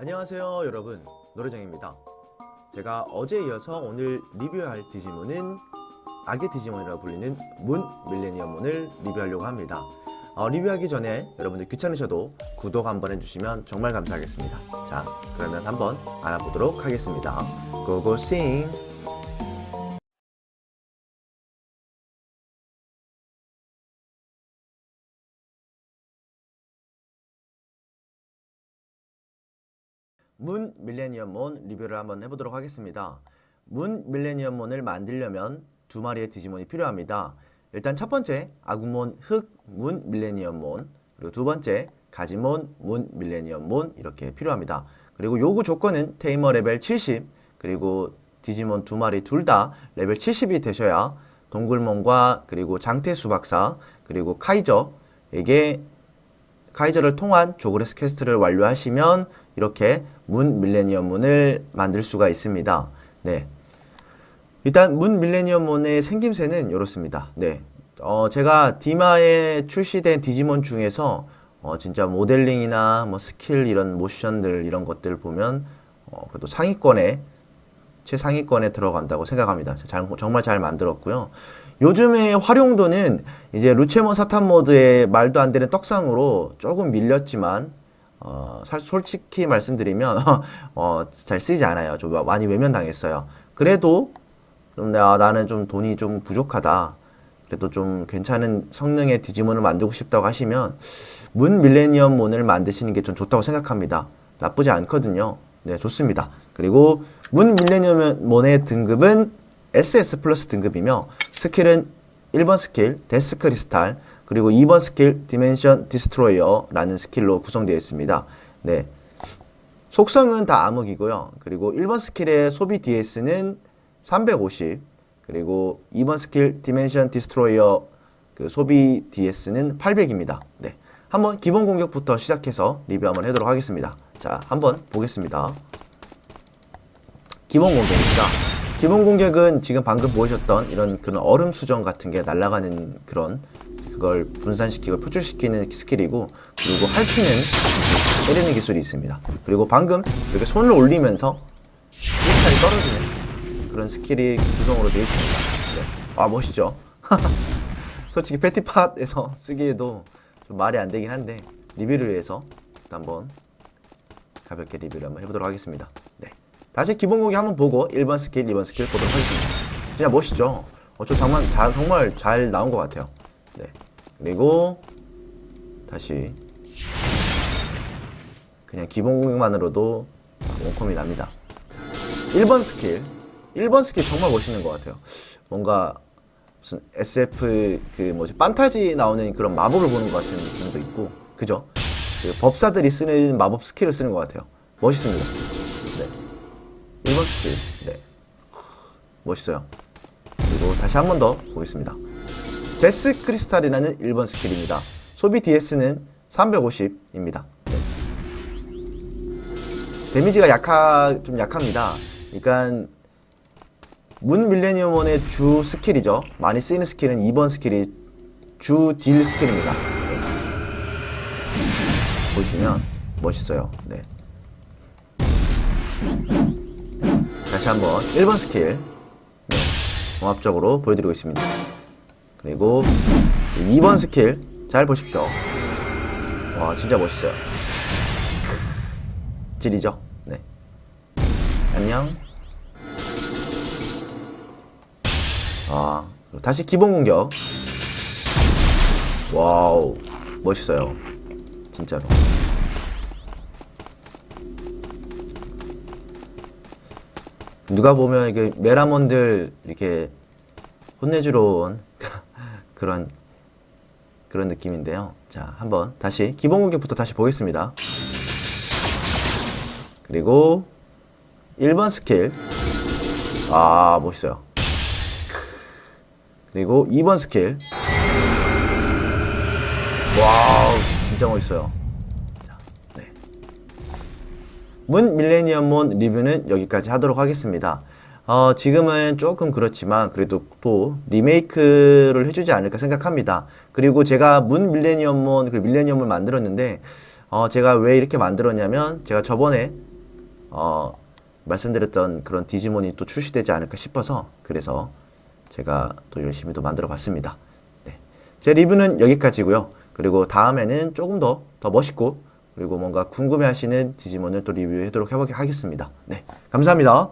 안녕하세요 여러분. 노래정입니다. 제가 어제에 이어서 오늘 리뷰할 디지몬은 악의 디지몬이라고 불리는 문 밀레니엄문을 리뷰하려고 합니다. 어, 리뷰하기 전에 여러분들 귀찮으셔도 구독 한번 해주시면 정말 감사하겠습니다. 자 그러면 한번 알아보도록 하겠습니다. 고고싱 문 밀레니엄 몬 리뷰를 한번 해보도록 하겠습니다. 문 밀레니엄 몬을 만들려면 두 마리의 디지몬이 필요합니다. 일단 첫 번째 아구몬 흑 문 밀레니엄 몬 그리고 두 번째 가지몬 문 밀레니엄 몬 이렇게 필요합니다. 그리고 요구 조건은 테이머 레벨 70 그리고 디지몬 두 마리 둘 다 레벨 70이 되셔야 동굴몬과 그리고 장태수 박사 그리고 카이저에게 카이저를 통한 조그레스 퀘스트를 완료하시면 이렇게 문 밀레니엄 문을 만들 수가 있습니다. 네. 일단 문 밀레니엄 문의 생김새는 이렇습니다. 네. 어, 제가 디마에 출시된 디지몬 중에서 어, 진짜 모델링이나 뭐 스킬 이런 모션들 이런 것들 보면 어, 그래도 상위권에 최상위권에 들어간다고 생각합니다. 잘, 정말 잘 만들었고요. 요즘의 활용도는 이제 루체몬 사탄 모드의 말도 안 되는 떡상으로 조금 밀렸지만 어, 사 솔직히 말씀드리면 어, 잘 쓰이지 않아요. 좀 많이 외면당했어요. 그래도 좀 나, 나는 좀 돈이 좀 부족하다. 그래도 좀 괜찮은 성능의 디지몬을 만들고 싶다고 하시면 문 밀레니엄 몬을 만드시는 게좀 좋다고 생각합니다. 나쁘지 않거든요. 네, 좋습니다. 그리고 문 밀레니엄 몬의 등급은 SS 플러스 등급이며 스킬은 1번 스킬 데스 크리스탈 그리고 2번 스킬 디멘션 디스트로이어라는 스킬로 구성되어 있습니다. 네. 속성은 다 암흑이고요. 그리고 1번 스킬의 소비 DS는 350 그리고 2번 스킬 디멘션 디스트로이어 그 소비 DS는 800입니다. 네. 한번 기본 공격부터 시작해서 리뷰 한번 해도록 하겠습니다. 자, 한번 보겠습니다. 기본 공격입니다. 기본 공격은 지금 방금 보여줬던 이런 그런 얼음 수정 같은 게 날아가는 그런 그걸 분산시키고 표출시키는 스킬이고 그리고 핥히는 때리는 기술이 있습니다. 그리고 방금 이렇게 손을 올리면서 크리스탈이 떨어지는 그런 스킬이 구성으로 되어 있습니다. 네. 아 멋있죠? 솔직히 패티팟에서 쓰기에도 좀 말이 안 되긴 한데 리뷰를 위해서 한번 가볍게 리뷰를 한번 해보도록 하겠습니다. 네. 다시 기본 공격 한번 보고 1번 스킬, 2번 스킬 보도록 하겠습니다. 진짜 멋있죠? 어, 저 장만 잘, 정말 잘 나온 것 같아요. 네. 그리고 다시 그냥 기본 공격만으로도 원컴이 납니다. 1번 스킬. 1번 스킬 정말 멋있는 것 같아요. 뭔가 SF 그 뭐지 판타지 나오는 그런 마법을 보는 것 같은 느낌도 있고 그죠? 그 법사들이 쓰는 마법 스킬을 쓰는 것 같아요. 멋있습니다. 네. 1번 스킬. 네. 멋있어요. 그리고 다시 한 번 더 보겠습니다. 데스 크리스탈이라는 1번 스킬입니다. 소비 DS는 350입니다. 네. 데미지가 약하, 좀 약합니다. 그러니까 문 밀레니엄원의 주 스킬이죠. 많이 쓰이는 스킬은 2번 스킬이 주 딜 스킬입니다. 네. 보시면 멋있어요. 네. 다시 한번 1번 스킬 네. 종합적으로 보여드리고 있습니다. 그리고 2번 스킬 잘 보십시오. 와 진짜 멋있어요. 질이죠. 네. 안녕. 아 다시 기본 공격. 와우 멋있어요. 진짜로. 누가 보면 이게 메라몬들 이렇게 혼내주러 온 그런 그런 느낌인데요. 자, 한번 다시 기본 공격부터 다시 보겠습니다. 그리고 1번 스킬. 아, 멋있어요. 그리고 2번 스킬. 와우, 진짜 멋있어요. 자, 네. 문 밀레니엄몬 리뷰는 여기까지 하도록 하겠습니다. 어, 지금은 조금 그렇지만 그래도 또 리메이크를 해주지 않을까 생각합니다. 그리고 제가 문 밀레니엄몬 그리고 밀레니엄을 만들었는데 어, 제가 왜 이렇게 만들었냐면 제가 저번에 어, 말씀드렸던 그런 디지몬이 또 출시되지 않을까 싶어서 그래서 제가 또 열심히 또 만들어 봤습니다. 네. 제 리뷰는 여기까지고요. 그리고 다음에는 조금 더 더 멋있고 그리고 뭔가 궁금해 하시는 디지몬을 또 리뷰하도록 해보겠습니다. 네, 감사합니다.